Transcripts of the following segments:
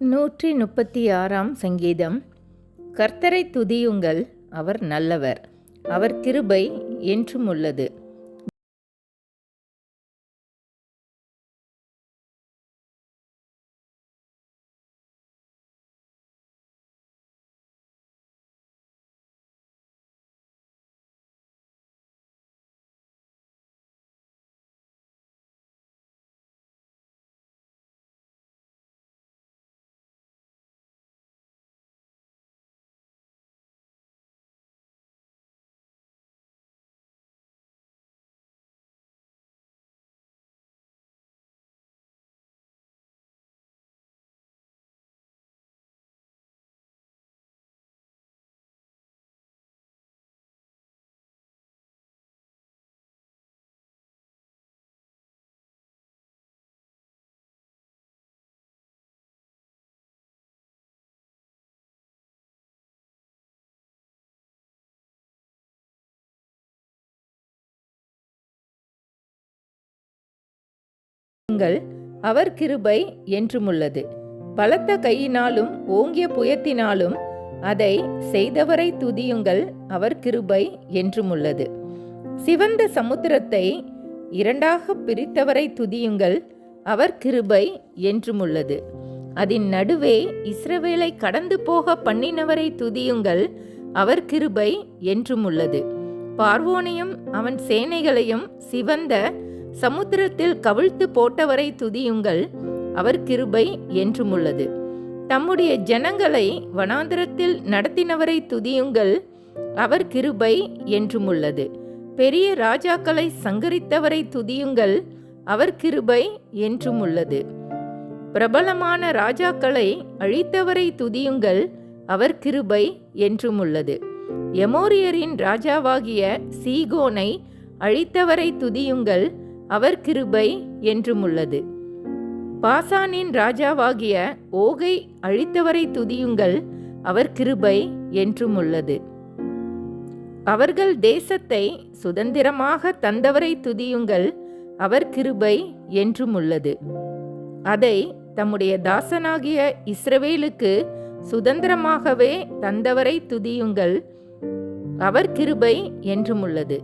நூற்றி முப்பத்தி ஆறாம் சங்கீதம் கர்த்தரை துதியுங்கள் அவர் நல்லவர். அவர் கிருபை என்றும் உள்ளது உங்கள் அவர் கிருபை என்றுமுள்ளது. பலத்த கையினாலும் ஓங்கிய புயத்தினாலும் அதை செய்தவரை துதியுங்கள் அவர் கிருபை என்றுமுள்ளது. சிவந்த சமுத்திரத்தை இரண்டாக பிரித்தவரை துதியுங்கள் அவர் கிருபை என்றுமுள்ளது. அதன் நடுவே இஸ்ரவேலை கடந்து போக பண்ணினவரை துதியுங்கள் அவர் கிருபை என்றுமுள்ளது. பார்வோனையும் அவன் சேனைகளையும் சிவந்த சமுத்திரத்தில் கவிழ்த்து போட்டவரை துதியுங்கள் அவர் கிருபை என்றும் உள்ளது. தம்முடைய ஜனங்களை வனாந்திரத்தில் நடத்தினவரை துதியுங்கள் அவர் கிருபை என்றும் உள்ளது. பெரிய ராஜாக்களை சங்கரித்தவரை துதியுங்கள் அவர் கிருபை என்றும் உள்ளது. பிரபலமான ராஜாக்களை அழித்தவரை துதியுங்கள் அவர் கிருபை என்றும் உள்ளது. எமோரியரின் ராஜாவாகிய சீகோனை அழித்தவரை துதியுங்கள் அவர் கிருபை என்றும் உள்ளது பாசானின் ராஜாவாகிய ஓகை அழித்தவரை துதியுங்கள் அவர் கிருபை என்றும் உள்ளது அவர்கள் தேசத்தை சுதந்திரமாக தந்தவரை துதியுங்கள் அவர் கிருபை என்றும் உள்ளது அதை தம்முடைய தாசனாகிய இஸ்ரவேலுக்கு சுதந்திரமாகவே தந்தவரை துதியுங்கள் அவர் கிருபை என்றும் உள்ளது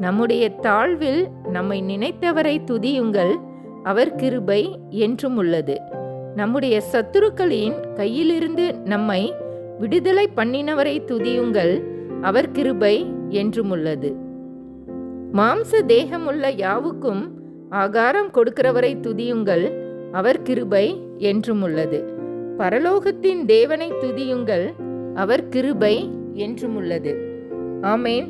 நம்முடைய தாழ்வில் நம்மை நினைத்தவரை துதியுங்கள். அவர் கிருபை என்றும் உள்ளது. நம்முடைய சத்துருக்களின் கையிலிருந்து நம்மை விடுதலை பண்ணினவரை துதியுங்கள். அவர் கிருபை என்றும் உள்ளது. மாம்ச தேகமுள்ள யாவுக்கும் ஆகாரம் கொடுக்கிறவரை துதியுங்கள். அவர் கிருபை என்றும் உள்ளது. பரலோகத்தின் தேவனை துதியுங்கள். அவர் கிருபை என்றும் உள்ளது. ஆமேன்.